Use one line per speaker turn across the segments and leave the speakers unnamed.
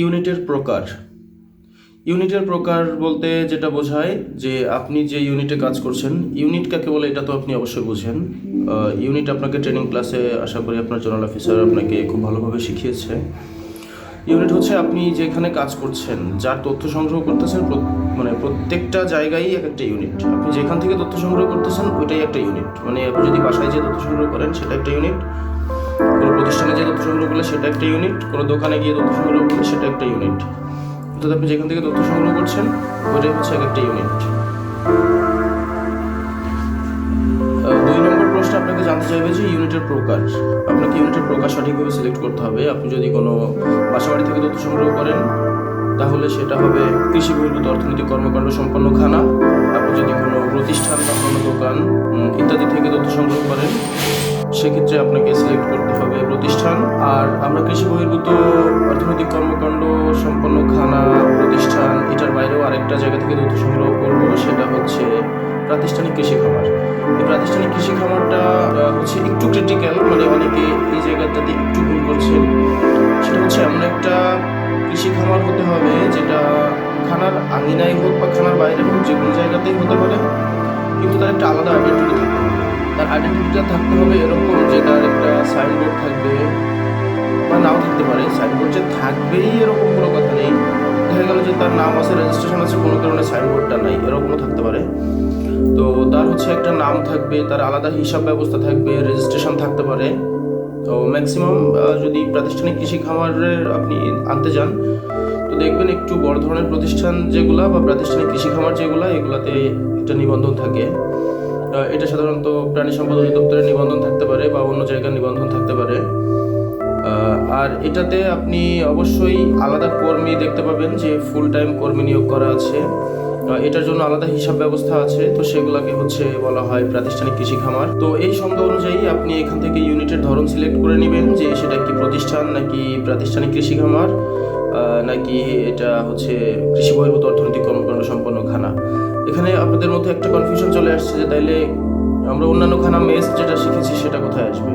ইউনিটের প্রকার। ইউনিটের প্রকার বলতে যেটা বোঝায় যে আপনি যে ইউনিটে কাজ করছেন, ইউনিট কাকে বলে এটা তো আপনি অবশ্যই বুঝেন। ইউনিট আপনাকে ট্রেনিং ক্লাসে আশা করি আপনার জোনাল অফিসার আপনাকে খুব ভালোভাবে শিখিয়েছে। ইউনিট হচ্ছে আপনি যেখানে কাজ করছেন, যার তথ্য সংগ্রহ করতেছেন মানে প্রত্যেকটা জায়গায় এক একটা ইউনিট। আপনি যেখান থেকে তথ্য সংগ্রহ করতেছেন ওইটাই একটা ইউনিট। মানে আপনি যদি বাসায় যে তথ্য সংগ্রহ করেন, সেটা একটা ইউনিট। কোনো প্রতিষ্ঠানে যে তথ্য সংগ্রহ করলে সেটা একটা ইউনিট কোনো দোকানে গিয়ে তথ্য সংগ্রহ করলে সেটা একটা ইউনিট অর্থাৎ আপনি যেখান থেকে তথ্য সংগ্রহ করছেন ওইটাই হচ্ছে এক একটা ইউনিট দুই নম্বর প্রশ্ন, আপনাকে জানতে চাইবে যে ইউনিটের প্রকার আপনাকে ইউনিটের প্রকার সঠিকভাবে সিলেক্ট করতে হবে। আপনি যদি কোনো বাসাবাড়ি থেকে তথ্য সংগ্রহ করেন, তাহলে সেটা হবে কৃষি বহির্ভূত অর্থনৈতিক কর্মকাণ্ড সম্পন্ন খানা। আপনি যদি কোনো প্রতিষ্ঠান বা কোনো দোকান ইত্যাদি থেকে তথ্য সংগ্রহ করেন, সেক্ষেত্রে আপনাকে সিলেক্ট করতে হবে প্রতিষ্ঠান, আর আমরা কৃষি বহির্ভূত অর্থনৈতিক কর্মকাণ্ড সম্পন্ন খানা প্রতিষ্ঠান, এটার বাইরেও আরেকটা জায়গা থেকে তথ্য সংগ্রহ করব, সেটা হচ্ছে প্রাতিষ্ঠানিক কৃষি খামার। এই প্রাতিষ্ঠানিক কৃষি খামারটা হচ্ছে একটু ক্রিটিক্যাল মানে অনেকে এই জায়গাটাতে একটু ভুল করছেন। সেটা হচ্ছে এমন একটা কৃষি খামার হতে হবে যেটা খানার আঙিনায় হোক বা খানার বাইরে হোক, যে কোনো জায়গাতেই হতে পারে, কিন্তু তার একটা আলাদা আইডেন্টিটি হবে তার আইডেন্টিটিটা থাকতে হবে এরকম যে তার একটা সাইনবোর্ড থাকবে বা নাও থাকতে পারে। সাইনবোর্ড যে থাকবেই এরকম কোনো কথা নেই। দেখা গেল যে তার নাম আছে রেজিস্ট্রেশন আছে, কোনো কারণে সাইনবোর্ডটা নাই, এরকমও থাকতে পারে। তো তার হচ্ছে একটা নাম থাকবে, তার আলাদা হিসাব ব্যবস্থা থাকবে রেজিস্ট্রেশন থাকতে পারে। তো ম্যাক্সিমাম যদি প্রাতিষ্ঠানিক কৃষি খামারের আপনি আনতে যান, তো দেখবেন একটু বড় ধরনের প্রতিষ্ঠান যেগুলা বা প্রাতিষ্ঠানিক কৃষি খামার যেগুলা, এগুলাতে একটা নিবন্ধন থাকে। এটা সাধারণত প্রাণী সম্পদ অধিদপ্তরের নিবন্ধন থাকতে পারে বা অন্য জায়গার নিবন্ধন থাকতে পারে। আর এটাতে আপনি অবশ্যই আলাদা কর্মী দেখতে পাবেন যে ফুল টাইম কর্মী নিয়োগ করা আছে। এটার জন্য আলাদা হিসাব ব্যবস্থা আছে। তো সেগুলোকে হচ্ছে বলা হয় প্রাতিষ্ঠানিক কৃষি খামার। তো এই সংজ্ঞা অনুযায়ী আপনি এখান থেকে ইউনিটের ধরন সিলেক্ট করে নেবেন যে সেটা কি প্রতিষ্ঠান নাকি প্রাতিষ্ঠানিক কৃষি খামার নাকি এটা হচ্ছে কৃষি বহির্ভূত অর্থনৈতিক কর্মকাণ্ড সম্পন্ন খানা। এখানে আপনাদের মধ্যে একটা কনফিউশন চলে আসছে যে তাইলে আমরা অন্যান্য খানা মেস যেটা শিখেছি সেটা কোথায় আসবে?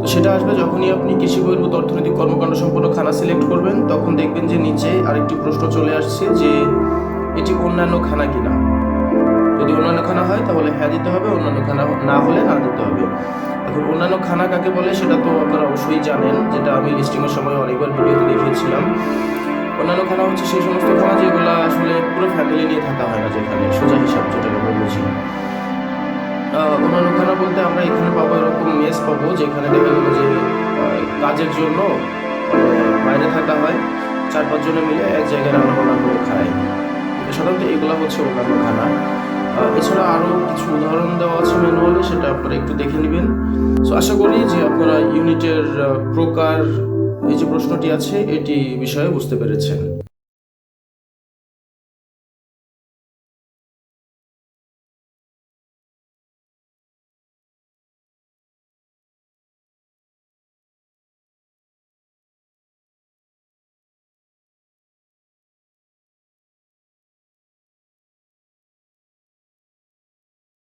তো সেটা আসবে যখনই আপনি কৃষি বহির্ভূত অর্থনৈতিক কর্মকাণ্ড সম্পন্ন খানা সিলেক্ট করবেন, তখন দেখবেন যে নিচে আরেকটি প্রশ্ন চলে আসছে যে এটি অন্যান্য খানা কিনা। যদি অন্যান্য খানা হয়, তাহলে হ্যাঁ দিতে হবে, অন্যান্য খানা না হলে না দিতে হবে। এখন অন্যান্য খানা কাকে বলে, সেটা তো আপনারা অবশ্যই জানেন, যেটা আমি লিস্টিংয়ের সময় অনেকবার ভিডিওতে দেখিয়েছিলাম। অন্যান্য খানা হচ্ছে সেই সমস্ত খানা যেগুলো আসলে পুরো ফ্যামিলি নিয়ে থাকা হয় না যেখানে, সোজা হিসাব যেটাকে আমরা অন্যান্য খানা বলতে আমরা এখানে পাবো এরকম মেস পাবো, যেখানে দেখা গেলো যে কাজের জন্য বাইরে থাকা হয়। চার পাঁচ জনে মিলে এক জায়গায় রান্না বান্না করে খায়। এগুলো হচ্ছে অন্যান্য খানা এছাড়া আরও কিছু উদাহরণ দেওয়া আছে ম্যানুয়ালে, সেটা আপনারা একটু দেখে নেবেন। সো আশা করি যে আপনারা ইউনিটের প্রকার এই যে প্রশ্নটি আছে, এটি বিষয়ে বুঝতে পেরেছেন।